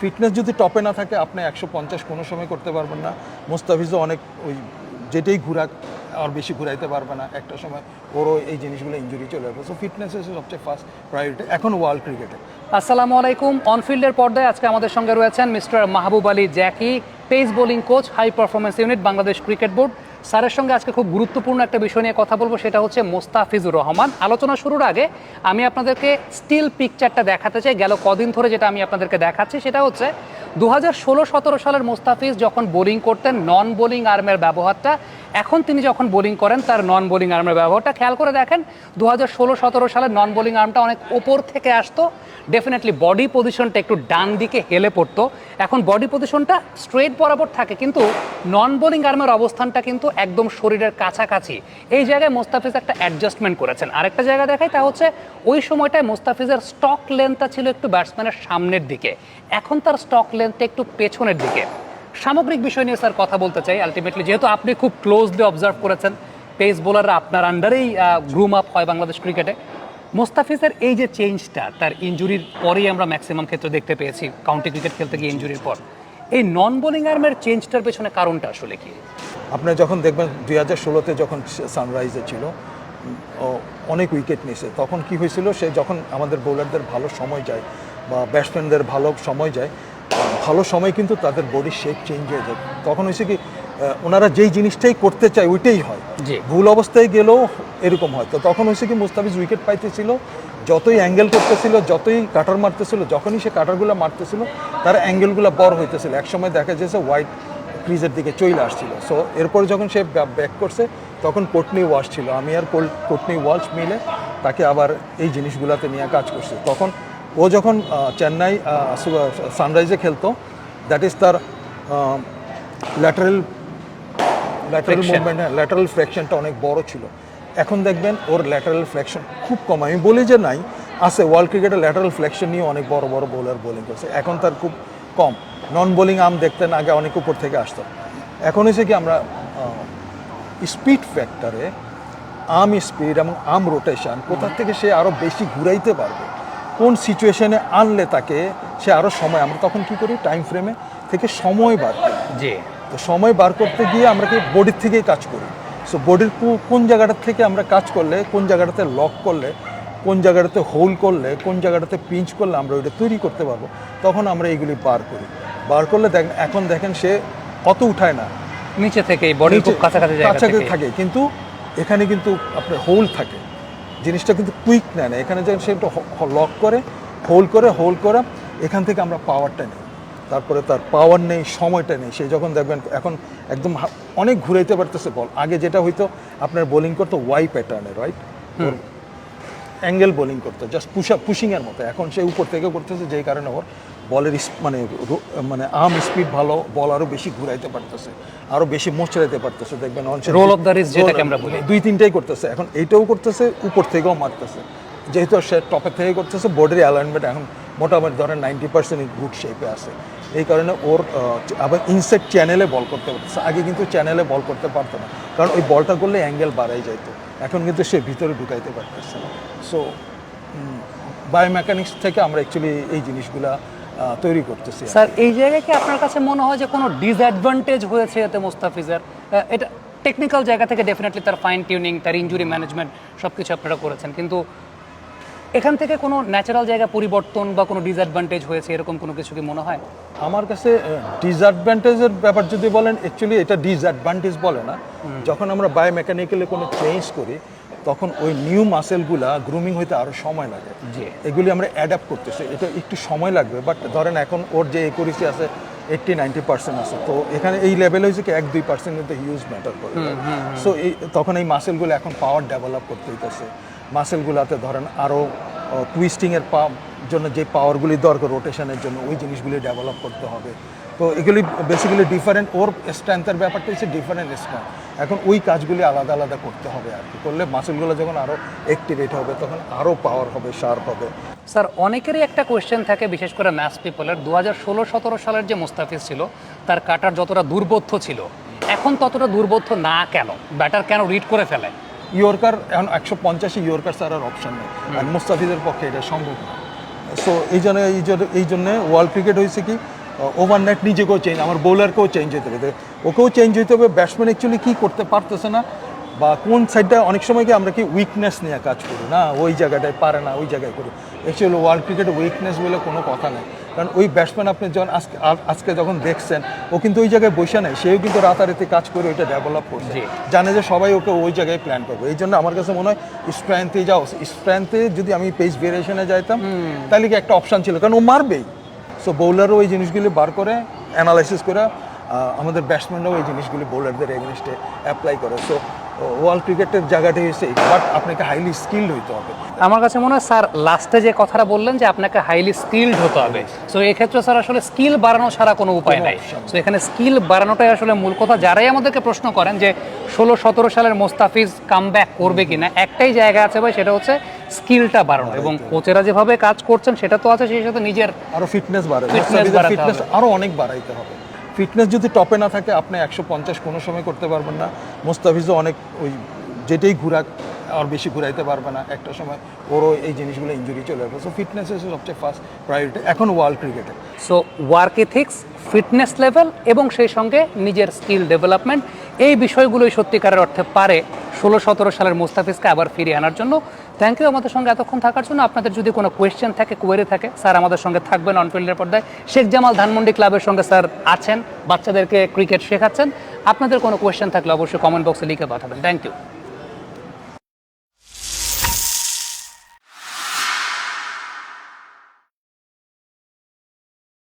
Fitness যদি টপে না থাকে, আপনি একশো পঞ্চাশ কোনো সময় করতে পারবেন না। মোস্তাফিজও অনেক ওই যেটাই ঘুরাক, আর বেশি ঘুরাইতে পারবে না একটা সময়। ওরও এই জিনিসগুলো ইঞ্জুরি চলে আসবে। সো ফিটনেস হচ্ছে সবচেয়ে ফার্স্ট প্রায়োরিটি এখন ওয়ার্ল্ড ক্রিকেটে আসসালামু আলাইকুম। অনফিল্ডের পর্দায় আজকে আমাদের সঙ্গে রয়েছেন mister Mahbub Ali Jackie pace bowling coach high performance unit Bangladesh cricket board স্যারের সঙ্গে আজকে খুব গুরুত্বপূর্ণ একটা বিষয় নিয়ে কথা বলব, সেটা হচ্ছে মোস্তাফিজুর রহমান। আলোচনা শুরুর আগে আমি আপনাদেরকে স্টিল পিকচারটা দেখাতে চাই। গেল কদিন ধরে যেটা আমি আপনাদেরকে দেখাচ্ছি, সেটা হচ্ছে দু হাজার ষোলো সতেরো সালের মোস্তাফিজ যখন বোলিং করতেন নন বোলিং আর্মের ব্যবহারটা এখন তিনি যখন বোলিং করেন, তার নন বোলিং আর্মের ব্যবহারটা খেয়াল করে দেখেন দু হাজার ষোলো সতেরো সালের নন বোলিং আর্মটা অনেক ওপর থেকে আসতো ডেফিনেটলি বডি পজিশনটা একটু ডান দিকে হেলে পড়তো। এখন বডি পজিশনটা স্ট্রেট বরাবর থাকে, কিন্তু নন বোলিং আর্মের অবস্থানটা কিন্তু একদম শরীরের কাছাকাছি। এই জায়গায় মোস্তাফিজ একটা অ্যাডজাস্টমেন্ট করেছেন। আরেকটা জায়গা দেখাই, তা হচ্ছে ওই সময়টায় মোস্তাফিজের স্টক লেন্থটা ছিল একটু ব্যাটসম্যানের সামনের দিকে। এখন তার স্টক লেন্থটা একটু পেছনের দিকে। সামগ্রিক বিষয় নিয়ে, স্যার, কথা বলতে চাই। আলটিমেটলি যেহেতু আপনি খুব ক্লোজলি অবজার্ভ করেছেন পেস বোলাররা আপনার আন্ডারেই গ্রুম আপ হয় বাংলাদেশ ক্রিকেটে মোস্তাফিজের এই যে চেঞ্জটা তার ইনজুরির পরেই আমরা ম্যাক্সিমাম ক্ষেত্রে দেখতে পেয়েছি কাউন্টি ক্রিকেট খেলতে গিয়ে ইঞ্জুরির পর। এই নন বোলিং আর্মের চেঞ্জটার পেছনে কারণটা আসলে কি? আপনি যখন দেখবেন দুই হাজার ষোলোতে যখন সানরাইজে ছিল অনেক উইকেট নিয়েছে তখন কি হয়েছিল, সে যখন আমাদের বোলারদের ভালো সময় যায় বা ব্যাটসম্যানদের ভালো সময় যায় ভালো সময় কিন্তু তাদের বডির শেপ চেঞ্জ হয়ে যায়। তখন হয়েছে কি ওনারা যেই জিনিসটাই করতে চায় ওইটাই হয়। ভুল অবস্থায় গেলেও এরকম হয়। তো তখন হয়েছে কি মুস্তাফিজ উইকেট পাইতেছিল যতই অ্যাঙ্গেল করতেছিল যতই কাটার মারতেছিল যখনই সে কাটারগুলো মারতেছিল তার অ্যাঙ্গেলগুলো বড় হইতেছিল। একসময় দেখা যাচ্ছে হোয়াইট ক্রিজের দিকে চলে আসছিল। সো এরপর যখন সে ব্যাক করছে তখন কোটনি ওয়াশ ছিল। আমি আর কোটনি ওয়াশ মিলে তাকে আবার এই জিনিসগুলোতে নিয়ে কাজ করছি। তখন ও যখন চেন্নাই সানরাইজে খেলতো দ্যাট ইজ তার ল্যাটারেল ল্যাটারাল. মুভমেন্ট হ্যাঁ ল্যাটারাল ফ্লেকশনটা অনেক বড় ছিল। এখন দেখবেন ওর ল্যাটারাল ফ্লেকশন খুব কম। আমি বলি যে নাই আছে ওয়ার্ল্ড ক্রিকেটে ল্যাটারাল ফ্লেকশন নিয়ে অনেক বড় বড় বোলার বোলিং করছে। এখন তার খুব কম। নন বোলিং আম দেখতেন আগে অনেক উপর থেকে আসতো। এখন হচ্ছে কি আমরা স্পিড ফ্যাক্টরে আর্ম স্পিড এবং আর্ম রোটেশন কোথার থেকে সে আরও বেশি ঘুরাইতে পারবে কোন সিচুয়েশনে আনলে তাকে সে আরও সময় আমরা তখন কি করি? টাইম ফ্রেমে থেকে সময় বার করি। জি। তো সময় বার করতে গিয়ে আমরা কি বডির থেকেই কাজ করি? সো বডির কোন জায়গাটার থেকে আমরা কাজ করলে কোন জায়গাটাতে লক করলে কোন জায়গাটাতে হোল করলে কোন জায়গাটাতে পিঞ্চ করলে আমরা ওইটা তৈরি করতে পারব? তখন আমরা এইগুলি বার করি। বার করলে দেখেন এখন দেখেন সে অত উঠায় না। নিচে থেকেই বডির খুব কাছাকাছি কাছাকাছি থাকে। কিন্তু এখানে কিন্তু আপনার হোল থাকে। জিনিসটা কিন্তু কুইক নেয় না। এখানে যখন সে একটু লক করে হোল করে হোল করে এখান থেকে আমরা পাওয়ারটা নিই। তারপরে তার পাওয়ার নেই সময়টা নেই। সে যখন দেখবেন এখন একদম অনেক ঘুরাইতে পারতেছে বল। আগে যেটা হইতো আপনার বোলিং করতো ওয়াই প্যাটার্নে রাইট অ্যাঙ্গেল বোলিং করতো জাস্ট পুশ পুশিংয়ের মতো। এখন সে উপর থেকে করতেছে যেই কারণে ওর বলের মানে মানে আর্ম স্পিড ভালো বল আরও বেশি ঘুরাইতে পারতেছে আরও বেশি মোচড়াইতে পারতেছে দেখবেন on say- Roll of the wrist যেটাকে আমরা বলি। দুই তিনটাই করতেছে এখন এইটাও করতেছে উপর থেকেও মারতেছে যেহেতু সে টপের থেকে করতেছে বডির অ্যালাইনমেন্ট এখন মোটামুটি ধরেন নাইনটি পার্সেন্ট গুড শেপে আছে এই কারণে ওর আবার ইনসেট চ্যানেলে বল করতে পারতেছে আগে কিন্তু চ্যানেলে বল করতে পারতো না কারণ ওই বলটা করলে অ্যাঙ্গেল বাড়াই যাইতো এখন কিন্তু সে ভিতরে ঢুকাইতে পারতেছে সো বায়োমেকানিক্স থেকে আমরা অ্যাকচুয়ালি এই জিনিসগুলা তৈরি করতেছি স্যার এই জায়গায় কি আপনার কাছে মনে হয় যে কোনো ডিসঅ্যাডভান্টেজ হয়েছে এতে মোস্তাফিজের? এটা টেকনিক্যাল জায়গা থেকে ডেফিনেটলি তার ফাইন টিউনিং তার ইনজুরি ম্যানেজমেন্ট সব কিছু আপনারা করেছেন। কিন্তু এখান থেকে কোনো ন্যাচারাল জায়গা পরিবর্তন বা কোনো ডিসঅ্যাডভান্টেজ হয়েছে এরকম কোনো কিছু কি মনে হয়? আমার কাছে ডিসঅ্যাডভান্টেজের ব্যাপার যদি বলেন অ্যাকচুয়ালি এটা ডিসঅ্যাডভান্টেজ বলে না। যখন আমরা বায়োমেকানিক্যালি কোনো চেঞ্জ করি তখন ওই নিউ মাসেলগুলা গ্রুমিং হইতে আরও সময় লাগে। যে এগুলি আমরা অ্যাডাপ্ট করতেছি। এটা একটু সময় লাগবে বাট ধরেন এখন ওর যে একুরিসি আছে এইটটি নাইনটি পার্সেন্ট আছে। তো এখানে এই লেভেল হয়েছে কি এক দুই পার্সেন্ট কিন্তু হিউজ ম্যাটার করে। সো এই তখন এই মাসেলগুলো এখন পাওয়ার ডেভেলপ করতে হইতেছে। মাসেলগুলোতে ধরেন আরও টুইস্টিংয়ের পা জন্য যে পাওয়ারগুলি দরকার রোটেশনের জন্য, ওই জিনিসগুলি ডেভেলপ করতে হবে। তো এগুলি বেসিক্যালি ডিফারেন্ট ওর স্ট্রেংথের ব্যাপারটা হচ্ছে ডিফারেন্ট স্ট্রেংথ এখন ওই কাজগুলি আলাদা আলাদা করতে হবে আর কি। করলে মাসেলগুলো যখন আরও অ্যাক্টিভেট হবে, তখন আরও পাওয়ার হবে শার্প হবে। স্যার অনেকেরই একটা কোয়েশ্চেন থাকে, বিশেষ করে ম্যাচ পিপলের দু হাজার ষোলো, সতেরো সালের যে মুস্তাফিজ ছিল, তার কাটার যতটা দুর্বোধ্য ছিল, এখন ততটা দুর্বোধ্য না কেন? ব্যাটার কেন রিড করে ফেলে? ইয়র্কার এখন একশো পঞ্চাশে ইয়র্কার ছাড়ার অপশন নেই। আর মুস্তাফিজের পক্ষে এটা সম্ভব না। সো এই জন্য এই জন্য এই জন্যে ওয়ার্ল্ড ক্রিকেট হয়েছে কি ওভারনাইট নিজেকেও চেঞ্জ আমার বোলারকেও চেঞ্জ হতে হবে। ওকেও চেঞ্জ হতে হবে ব্যাটসম্যান অ্যাকচুয়ালি কী করতে পারতেছে না বা কোন সাইডটা অনেক সময় কি আমরা কি উইকনেস নিয়ে কাজ করি না ওই জায়গাটায় পারে না ওই জায়গায় করি। অ্যাকচুয়ালি ওয়ার্ল্ড ক্রিকেটে উইকনেস বলে কোনো কথা নেই। কারণ ওই ব্যাটসম্যান আপনি যখন আজকে আজকে যখন দেখছেন ও কিন্তু ওই জায়গায় বসে নেই সেও কিন্তু রাতারাতি কাজ করে ওইটা ডেভেলপ করছে। জানে যে সবাই ওকে ওই জায়গায় প্ল্যান করবে। এই জন্য আমার কাছে মনে হয় স্ট্রেংথে যাও। স্ট্রেংথে যদি আমি পেস ভেরিয়েশনে যাইতাম তাহলে কি একটা অপশন ছিল? কারণ ও মারবেই। সো বোলারও ওই জিনিসগুলি বার করে অ্যানালাইসিস করে আমাদের ব্যাটসম্যানরাও এই জিনিসগুলি বোলারদের এগেনস্টে অ্যাপ্লাই করে। সো ওয়ার্ল্ড ক্রিকেটের জায়গাটা হচ্ছে বাট আপনাকে হাইলি স্কিল্ড হইতে হবে। আমার কাছে মনে হয় স্যার লাস্টে যে কথাটা বললেন যে আপনাকে হাইলি স্কিলড হতে হবে। সো এক্ষেত্রে স্যার আসলে স্কিল বাড়ানো ছাড়া কোনো উপায় নাই। সো এখানে স্কিল বাড়ানোটাই আসলে মূল কথা। যারাই আমাদেরকে প্রশ্ন করেন যে ষোলো সতেরো সালের মোস্তাফিজ কাম ব্যাক করবে কিনা একটাই জায়গা আছে ভাই সেটা হচ্ছে স্কিলটা বাড়ানো। এবং কোচেরা যেভাবে কাজ করছেন সেটা তো আছে সেই সাথে নিজের আরও ফিটনেস বাড়ে বাড়াতে ফিটনেস। আরও অনেক বাড়াইতে হবে। ফিটনেস যদি টপে না থাকে, আপনি একশো পঞ্চাশ কোনো সময় করতে পারবেন না। মোস্তাফিজও অনেক ওই যেটাই ঘুরাক, আর বেশি ঘুরাইতে পারবে না একটা সময়। ওরও এই জিনিসগুলো ইঞ্জুরি চলে আসবে। সো ফিটনেস হচ্ছে সবচেয়ে ফার্স্ট প্রায়োরিটি এখন ওয়ার্ল্ড ক্রিকেটে so work ethics fitness level এবং সেই সঙ্গে নিজের স্কিল ডেভেলপমেন্ট এই বিষয়গুলোই সত্যিকারের অর্থে পারে ষোলো সতেরো সালের মুস্তাফিজকে আবার ফিরিয়ে আনার জন্য। থ্যাংক ইউ আমাদের সঙ্গে এতক্ষণ থাকার জন্য। আপনাদের যদি কোনো কোয়েশ্চেন থাকে কোয়েরি থাকে, স্যার আমাদের সঙ্গে থাকবেন অনফিল্ডের পর্দায়। শেখ জামাল ধানমন্ডি ক্লাবের সঙ্গে স্যার আছেন, বাচ্চাদেরকে ক্রিকেট শেখাচ্ছেন। আপনাদের কোনো কোয়েশ্চেন থাকলে অবশ্যই কমেন্ট বক্সে লিখে পাঠাবেন। Thank you